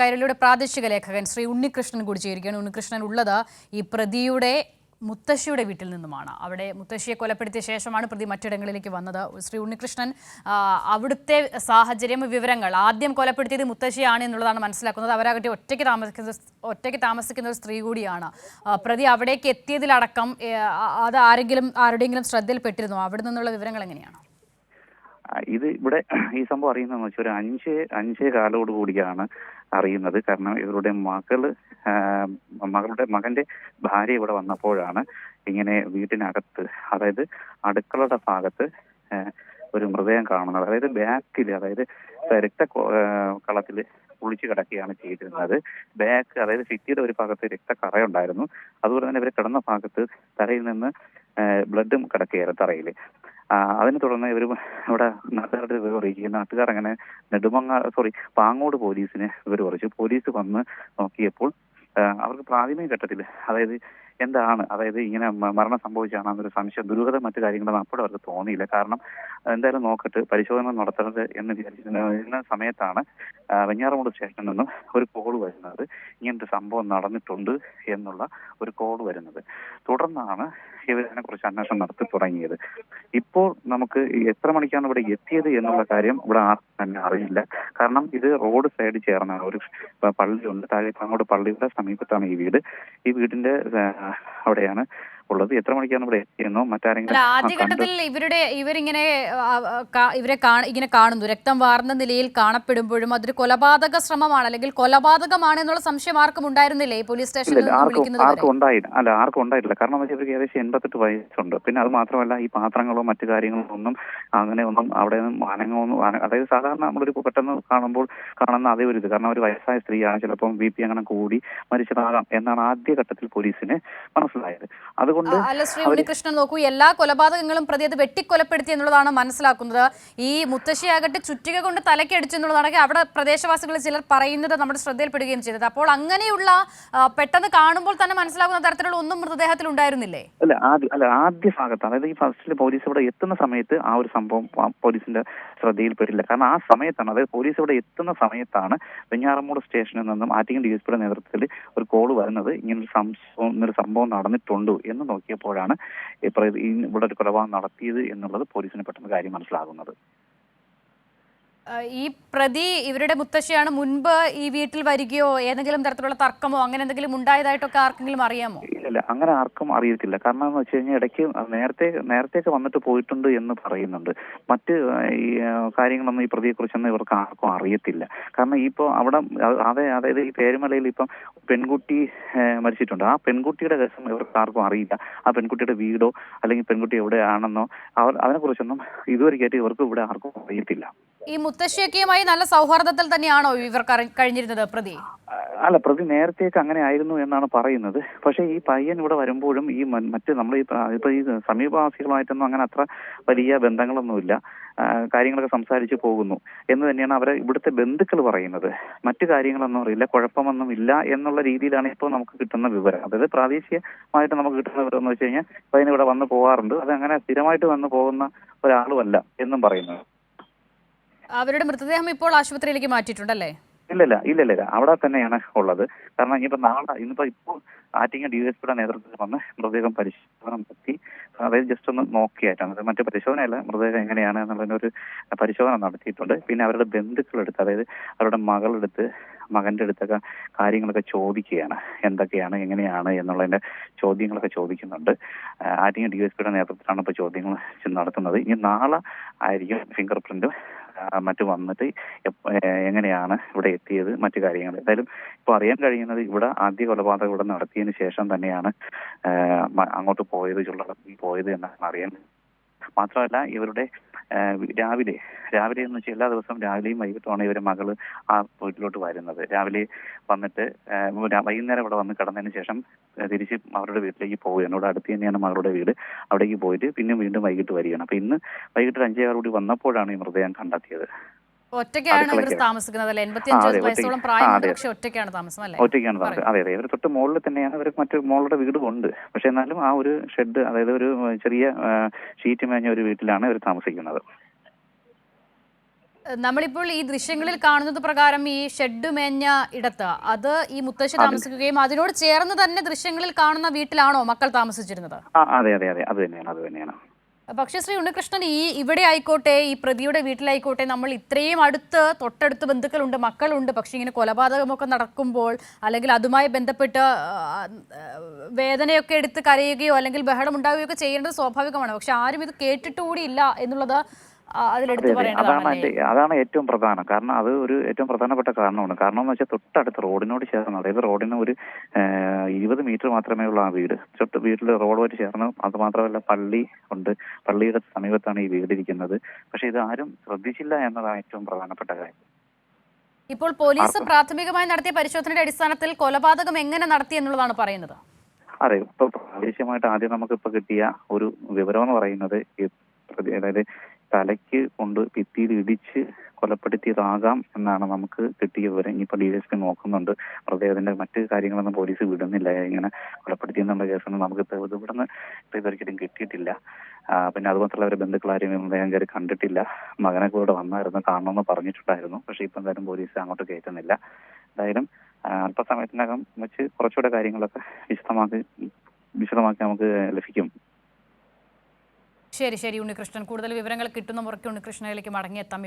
കൈരളിയുടെ പ്രാദേശിക ലേഖകൻ ശ്രീ ഉണ്ണികൃഷ്ണൻ കൂടി ചേരുകയാണ്. ഉണ്ണികൃഷ്ണൻ ഉള്ളത് ഈ പ്രതിയുടെ മുത്തശ്ശിയുടെ വീട്ടിൽ നിന്നുമാണ്. അവിടെ മുത്തശ്ശിയെ കൊലപ്പെടുത്തിയ ശേഷമാണ് പ്രതി മറ്റിടങ്ങളിലേക്ക് വന്നത്. ശ്രീ ഉണ്ണികൃഷ്ണൻ അവിടുത്തെ സാഹചര്യം വിവരങ്ങൾ ആദ്യം കൊലപ്പെടുത്തിയത് മുത്തശ്ശിയാണ് എന്നുള്ളതാണ് മനസ്സിലാക്കുന്നത്. അവരാകട്ടെ ഒറ്റയ്ക്ക് താമസിക്കുന്ന ഒറ്റയ്ക്ക് താമസിക്കുന്ന ഒരു സ്ത്രീ കൂടിയാണ്. പ്രതി അവിടേക്ക് എത്തിയതിലടക്കം അത് ആരെങ്കിലും ആരുടെയെങ്കിലും ശ്രദ്ധയിൽപ്പെട്ടിരുന്നു? അവിടെ നിന്നുള്ള വിവരങ്ങൾ എങ്ങനെയാണ്? ഇത് ഇവിടെ ഈ സംഭവം അറിയുന്നതെന്ന് വെച്ചാൽ ഒരു അഞ്ച് അഞ്ച് കാലോട് കൂടിയാണ് അറിയുന്നത്. കാരണം ഇവരുടെ മകൾ മകളുടെ മകന്റെ ഭാര്യ ഇവിടെ വന്നപ്പോഴാണ് ഇങ്ങനെ വീട്ടിനകത്ത് അതായത് അടുക്കളയുടെ ഭാഗത്ത് ഒരു മൃതദേഹം കാണുന്നത്. അതായത് ബാക്കിൽ അതായത് രക്ത കളത്തിൽ കുളിച്ചു കിടക്കുകയാണ് ചെയ്തിരുന്നത്. ബാക്ക് അതായത് ഭിത്തിയുടെ ഒരു ഭാഗത്ത് രക്തക്കറയുണ്ടായിരുന്നു. അതുപോലെ തന്നെ ഇവർ കിടന്ന ഭാഗത്ത് തറയിൽ നിന്ന് ബ്ലഡും കിടക്കുകയായിരുന്നു തറയിൽ അതിനെ തുടർന്ന് ഇവർ ഇവിടെ നാട്ടുകാരുടെ വിവരം അറിയിക്കുകയും നാട്ടുകാർ അങ്ങനെ നെടുമങ്ങ സോറി പാങ്ങോട് പോലീസിനെ വിവരം അറിയിച്ചു. പോലീസ് വന്ന് നോക്കിയപ്പോൾ അവർക്ക് പ്രാഥമിക ഘട്ടത്തിൽ അതായത് എന്താണ് അതായത് ഇങ്ങനെ മരണം സംഭവിച്ചാണ് സംഭവിച്ചാണെന്നൊരു സംശയം ദുരൂഹത മറ്റു കാര്യങ്ങളൊന്നും അപ്പോഴും അവർക്ക് തോന്നിയില്ല. കാരണം എന്തായാലും നോക്കട്ട് പരിശോധന നടത്തരുത് എന്ന് വിചാരിച്ചിരുന്ന സമയത്താണ് വെഞ്ഞാറമൂട് സ്റ്റേഷനിൽ നിന്നും ഒരു കോൾ വരുന്നത്. ഇങ്ങനത്തെ സംഭവം നടന്നിട്ടുണ്ട് എന്നുള്ള ഒരു കോൾ വരുന്നത്. തുടർന്നാണ് ഇവരിതിനെ കുറിച്ച് അന്വേഷണം നടത്തി തുടങ്ങിയത്. ഇപ്പോൾ നമുക്ക് എത്ര മണിക്കാണ് ഇവിടെ എത്തിയത് എന്നുള്ള കാര്യം ഇവിടെ ആർക്കും തന്നെ അറിയില്ല. കാരണം ഇത് റോഡ് സൈഡ് ചേർന്നാണ്. ഒരു പള്ളിയുണ്ട്. താഴെ അങ്ങോട്ട് പള്ളിയുടെ സമീപത്താണ് ഈ വീട്. ഈ വീടിന്റെ അവിടെയാണ് ഉള്ളത്? എത്ര മണിക്കാണ് ഇവിടെ എത്തിയെന്നോ? മറ്റാരെങ്കിലും ആദ്യഘട്ടത്തിൽ ഇവരുടെ ഇവരിങ്ങനെ ഇവരെ ഇങ്ങനെ കാണുന്നു. രക്തം വാർന്ന നിലയിൽ കാണപ്പെടുമ്പോഴും അതൊരു കൊലപാതക ശ്രമമാണ് അല്ലെങ്കിൽ കൊലപാതകമാണ് എന്നുള്ള സംശയം ആർക്കും ഉണ്ടായിരുന്നില്ലേ? ഈ പോലീസ് സ്റ്റേഷനിൽ ആർക്കും ഉണ്ടായില്ല. അല്ല ആർക്കും ഉണ്ടായിട്ടില്ല. കാരണം വെച്ചാൽ ഇവർക്ക് ഏകദേശം എൺപത്തെട്ട് വയസ്സുണ്ട്. പിന്നെ അത് മാത്രമല്ല ഈ പാത്രങ്ങളോ മറ്റു കാര്യങ്ങളോ ഒന്നും അങ്ങനെ ഒന്നും അവിടെ ഒന്നും അതായത് സാധാരണ നമ്മളൊരു പെട്ടെന്ന് കാണുമ്പോൾ കാണുന്ന അതേ ഒരു ഇത്. കാരണം ഒരു വയസ്സായ സ്ത്രീയാണ് ചിലപ്പോൾ ബി പി അങ്ങനെ കൂടി മരിച്ചതാകാം എന്നാണ് ആദ്യഘട്ടത്തിൽ പോലീസിന് മനസ്സിലായത്. അതുകൊണ്ട് ആ, അല്ല ശ്രീ ഉണ്ണികൃഷ്ണൻ നോക്കൂ എല്ലാ കൊലപാതകങ്ങളും പ്രതി അത് വെട്ടിക്കൊലപ്പെടുത്തി എന്നുള്ളതാണ് മനസ്സിലാക്കുന്നത്. ഈ മുത്തശ്ശിയാകട്ടെ ചുറ്റിക കൊണ്ട് തലക്കടിച്ചു എന്നുള്ളതാണ് അവിടെ പ്രദേശവാസികൾ ചിലർ പറയുന്നത് നമ്മുടെ ശ്രദ്ധയിൽപ്പെടുകയും ചെയ്തത്. അപ്പോൾ അങ്ങനെയുള്ള പെട്ടെന്ന് കാണുമ്പോൾ തന്നെ മനസ്സിലാക്കുന്ന തരത്തിലുള്ള ഒന്നും മൃതദേഹത്തിൽ ഉണ്ടായിരുന്നില്ലേ? അല്ല ആദ്യ അല്ല ആദ്യ ഭാഗത്ത് അതായത് ഈ ഫസ്റ്റിൽ പോലീസ് ഇവിടെ എത്തുന്ന സമയത്ത് ആ ഒരു സംഭവം പോലീസിന്റെ ശ്രദ്ധയിൽപ്പെട്ടില്ല. കാരണം ആ സമയത്താണ് അതായത് പോലീസ് ഇവിടെ എത്തുന്ന സമയത്താണ് വെഞ്ഞാറമൂട് സ്റ്റേഷനിൽ നിന്നും ആറ്റിങ്ങൽ ഡി എസ് പിയുടെ നേതൃത്വത്തിൽ ഒരു കോൾ വരുന്നത്. ഇങ്ങനൊരു സംഭവം ഇങ്ങനൊരു സംഭവം നടന്നിട്ടുണ്ട് എന്ന് നോക്കിയപ്പോഴാണ് ഈ പ്ര- ഇവിടെ ഒരു കൊലപാതകം നടത്തിയത് എന്നുള്ളത് പോലീസിന് പെട്ടെന്ന് കാര്യം മനസ്സിലാകുന്നത്. ഈ പ്രതി ഇവരുടെ മുത്തശ്ശിയാണ് മുൻപ് ഈ വീട്ടിൽ വരികയോ ഏതെങ്കിലും തരത്തിലുള്ള തർക്കമോ അങ്ങനെ എന്തെങ്കിലും ഉണ്ടായതായിട്ടൊക്കെ ആർക്കെങ്കിലും അറിയാമോ? ഇല്ല അങ്ങനെ ആർക്കും അറിയത്തില്ല. കാരണം എന്ന് വെച്ച് കഴിഞ്ഞാൽ ഇടയ്ക്ക് നേരത്തെ നേരത്തെയൊക്കെ വന്നിട്ട് പോയിട്ടുണ്ട് എന്ന് പറയുന്നുണ്ട്. മറ്റ് ഈ കാര്യങ്ങളൊന്നും ഈ പ്രതിയെ കുറിച്ചൊന്നും ഇവർക്ക് ആർക്കും അറിയത്തില്ല. കാരണം ഇപ്പോൾ അവിടെ അതെ അതായത് ഈ പേരുമലയിൽ ഇപ്പം പെൺകുട്ടി മരിച്ചിട്ടുണ്ട്. ആ പെൺകുട്ടിയുടെ രസം ഇവർക്ക് ആർക്കും അറിയില്ല. ആ പെൺകുട്ടിയുടെ വീടോ അല്ലെങ്കിൽ പെൺകുട്ടി എവിടെയാണെന്നോ അവർ അതിനെക്കുറിച്ചൊന്നും ഇതുവരെയായിട്ട് ഇവർക്ക് ഇവിടെ ആർക്കും അറിയത്തില്ല. ഈ മുത്തശ്ശിയൊക്കെയുമായി നല്ല സൗഹാർദ്ദത്തിൽ തന്നെയാണോ ഇവർ കഴിഞ്ഞിരുന്നത് പ്രതി അല്ല പ്രതി നേരത്തെയൊക്കെ അങ്ങനെ ആയിരുന്നു എന്നാണ് പറയുന്നത്. പക്ഷേ ഈ പയ്യൻ ഇവിടെ വരുമ്പോഴും ഈ മറ്റ് നമ്മൾ ഈ പ്ര- ഇപ്പൊ ഈ സമീപവാസികളുമായിട്ടൊന്നും അങ്ങനെ അത്ര വലിയ ബന്ധങ്ങളൊന്നുമില്ല കാര്യങ്ങളൊക്കെ സംസാരിച്ച് പോകുന്നു. എന്ന് തന്നെയാണ് അവരെ ഇവിടുത്തെ ബന്ധുക്കൾ പറയുന്നത്. മറ്റു കാര്യങ്ങളൊന്നും അറിയില്ല കുഴപ്പമൊന്നും ഇല്ല എന്നുള്ള രീതിയിലാണ് ഇപ്പോൾ നമുക്ക് കിട്ടുന്ന വിവരം. അതായത് പ്രാദേശികമായിട്ട് നമുക്ക് കിട്ടുന്ന വിവരം എന്ന് വെച്ച് കഴിഞ്ഞാൽ പയ്യൻ ഇവിടെ വന്ന് പോകാറുണ്ട് അത് അങ്ങനെ സ്ഥിരമായിട്ട് വന്ന് പോകുന്ന ഒരാളുമല്ല എന്നും പറയുന്നത്. അവരുടെ മൃതദേഹം ഇപ്പോൾ ആശുപത്രിയിലേക്ക് മാറ്റിയിട്ടുണ്ടല്ലേ? ഇല്ലില്ല ഇല്ലല്ല ഇല്ല. അവിടെ തന്നെയാണ് ഉള്ളത്. കാരണം ഇനിയിപ്പോ നാളെ ഇന്നിപ്പോ ഇപ്പോൾ ആറ്റിങ്ങ ഡി എസ് പിയുടെ നേതൃത്വത്തിൽ വന്ന് മൃതദേഹം പരിശോധന നടത്തി. അതായത് ജസ്റ്റ് ഒന്ന് നോക്കിയായിട്ടാണ്. അത് മറ്റു പരിശോധനയല്ല മൃതദേഹം എങ്ങനെയാണ് എന്നുള്ളതിന് ഒരു പരിശോധന നടത്തിയിട്ടുണ്ട്. പിന്നെ അവരുടെ ബന്ധുക്കളെടുത്ത് അതായത് അവരുടെ മകളെടുത്ത് മകന്റെ അടുത്തൊക്കെ കാര്യങ്ങളൊക്കെ ചോദിക്കുകയാണ്. എന്തൊക്കെയാണ് എങ്ങനെയാണ് എന്നുള്ളതിന്റെ ചോദ്യങ്ങളൊക്കെ ചോദിക്കുന്നുണ്ട്. ആറ്റിങ്ങ ഡി എസ് പിയുടെ നേതൃത്വത്തിലാണ് ഇപ്പോൾ ചോദ്യങ്ങൾ നടത്തുന്നത്. ഇനി നാളെ ആയിരിക്കും ഫിംഗർ പ്രിന്റും മറ്റു വന്നിട്ട് എങ്ങനെയാണ് ഇവിടെ എത്തിയത് മറ്റു കാര്യങ്ങൾ. എന്തായാലും ഇപ്പോൾ അറിയാൻ കഴിയുന്നത് ഇവിടെ ആദ്യ കൊലപാതകം ഇവിടെ നടത്തിയതിന് ശേഷം തന്നെയാണ് അങ്ങോട്ട് പോയത് ചുള്ളടത്തിൽ പോയത് എന്നാണ് അറിയാൻ മാത്രമല്ല ഇവരുടെ രാവിലെ രാവിലെ എന്ന് വെച്ചാൽ എല്ലാ ദിവസവും രാവിലെയും വൈകിട്ടുമാണ് ഇവരുടെ മകൾ ആ വീട്ടിലോട്ട് വരുന്നത്. രാവിലെ വന്നിട്ട് വൈകുന്നേരം ഇവിടെ വന്ന് കിടന്നതിന് ശേഷം തിരിച്ച് അവരുടെ വീട്ടിലേക്ക് പോവുകയാണ്. ഇവിടെ അടുത്ത് തന്നെയാണ് മകളുടെ വീട്. അവിടേക്ക് പോയിട്ട് പിന്നെ വീണ്ടും വൈകിട്ട് വരികയാണ്. അപ്പൊ ഇന്ന് വൈകിട്ട് ഒരു അഞ്ചേ കൂടി വന്നപ്പോഴാണ് ഈ മൃതദേഹം കണ്ടെത്തിയത്. ഒറ്റയ്ക്കാണ് ഇവർ താമസിക്കുന്നത് അല്ലെ? ആ, എൺപത്തിയഞ്ച് വയസ്സോളം. പ്രായമുണ്ട് പക്ഷെ ഒറ്റയ്ക്കാണ് താമസം അല്ലെ? ഒറ്റയ്ക്കാണ് താമസം. അതെ അതെ. ഇവർ തൊട്ട് മുകളിൽ തന്നെയാണ് ഇവർ മറ്റു മോളുടെ വീടും ഉണ്ട് പക്ഷെ എന്നാലും ആ ഒരു ഷെഡ് അതായത് ഒരു ചെറിയ ഷീറ്റ് മേഞ്ഞ ഒരു വീട്ടിലാണ് ഇവർ താമസിക്കുന്നത്. നമ്മളിപ്പോൾ ഈ ദൃശ്യങ്ങളിൽ കാണുന്നത് പ്രകാരം ഈ ഷെഡ് മേഞ്ഞ ഇടത്ത് അത് ഈ മുത്തശ്ശി താമസിക്കുകയും അതിനോട് ചേർന്ന് തന്നെ ദൃശ്യങ്ങളിൽ കാണുന്ന വീട്ടിലാണോ മക്കൾ താമസിച്ചിരുന്നത്? അതെ അതെ അതെ. അത് തന്നെയാണ് അത് തന്നെയാണ്. പക്ഷേ ശ്രീ ഉണ്ണികൃഷ്ണൻ ഈ ഇവിടെ ആയിക്കോട്ടെ ഈ പ്രതിയുടെ വീട്ടിലായിക്കോട്ടെ നമ്മൾ ഇത്രയും അടുത്ത് തൊട്ടടുത്ത് ബന്ധുക്കളുണ്ട് മക്കളുണ്ട് പക്ഷേ ഇങ്ങനെ കൊലപാതകമൊക്കെ നടക്കുമ്പോൾ അല്ലെങ്കിൽ അതുമായി ബന്ധപ്പെട്ട് വേദനയൊക്കെ എടുത്ത് കരയുകയോ അല്ലെങ്കിൽ ബഹളം ഉണ്ടാവുകയോ ഒക്കെ ചെയ്യേണ്ടത് സ്വാഭാവികമാണ്. പക്ഷെ ആരും ഇത് കേട്ടിട്ടുകൂടിയില്ല എന്നുള്ളത് അതാണ് അതാണ് ഏറ്റവും പ്രധാനം. കാരണം അത് ഒരു ഏറ്റവും പ്രധാനപ്പെട്ട കാരണമാണ്. കാരണം എന്ന് വെച്ചാൽ തൊട്ടടുത്ത് റോഡിനോട് ചേർന്ന് അതായത് റോഡിന് ഒരു ഇരുപത് മീറ്റർ മാത്രമേ ഉള്ളൂ ആ വീട്. തൊട്ട് വീട്ടിൽ റോഡുമായിട്ട് ചേർന്ന് അത് മാത്രമല്ല പള്ളി ഉണ്ട്. പള്ളിയുടെ സമീപത്താണ് ഈ വീട് ഇരിക്കുന്നത്. പക്ഷെ ഇത് ആരും ശ്രദ്ധിച്ചില്ല എന്നതാണ് ഏറ്റവും പ്രധാനപ്പെട്ട കാര്യം. ഇപ്പോൾ പോലീസ് പ്രാഥമികമായി നടത്തിയ പരിശോധനയുടെ അടിസ്ഥാനത്തിൽ കൊലപാതകം എങ്ങനെ നടത്തി എന്നുള്ളതാണ് പറയുന്നത്. അതെ ഇപ്പൊ പ്രാദേശികമായിട്ട് ആദ്യം നമുക്ക് ഇപ്പൊ കിട്ടിയ ഒരു വിവരം എന്ന് പറയുന്നത് അതായത് തലയ്ക്ക് കൊണ്ട് ഭിത്തിയിൽ ഇടിച്ച് കൊലപ്പെടുത്തിയതാകാം എന്നാണ് നമുക്ക് കിട്ടിയ വിവരം. ഇനിയിപ്പോ ഡി എസ് പി നോക്കുന്നുണ്ട് മൃതദേഹത്തിന്റെ മറ്റ് കാര്യങ്ങളൊന്നും പോലീസ് വിടുന്നില്ല. ഇങ്ങനെ കൊലപ്പെടുത്തിയെന്നുള്ള കേസൊന്നും നമുക്ക് ഇവിടുന്ന് ഇതൊരിക്കലും കിട്ടിയിട്ടില്ല. പിന്നെ അതുമാത്രമല്ല അവരെ ബന്ധുക്കളാരും മൃതദേഹം കയറി കണ്ടിട്ടില്ല. മകനെ കൂടെ വന്നായിരുന്നു കാണണമെന്ന് പറഞ്ഞിട്ടുണ്ടായിരുന്നു. പക്ഷേ ഇപ്പൊ എന്തായാലും പോലീസ് അങ്ങോട്ട് കയറ്റുന്നില്ല. എന്തായാലും അല്പസമയത്തിനകം വെച്ച് കുറച്ചുകൂടെ കാര്യങ്ങളൊക്കെ വിശദമാക്കി വിശദമാക്കി നമുക്ക് ലഭിക്കും. ശരി ശരി. ഉണ്ണികൃഷ്ണൻ കൂടുതൽ വിവരങ്ങൾ കിട്ടുന്ന മുറയ്ക്ക് ഉണ്ണികൃഷ്ണയിലേക്ക് മടങ്ങിയെത്താം.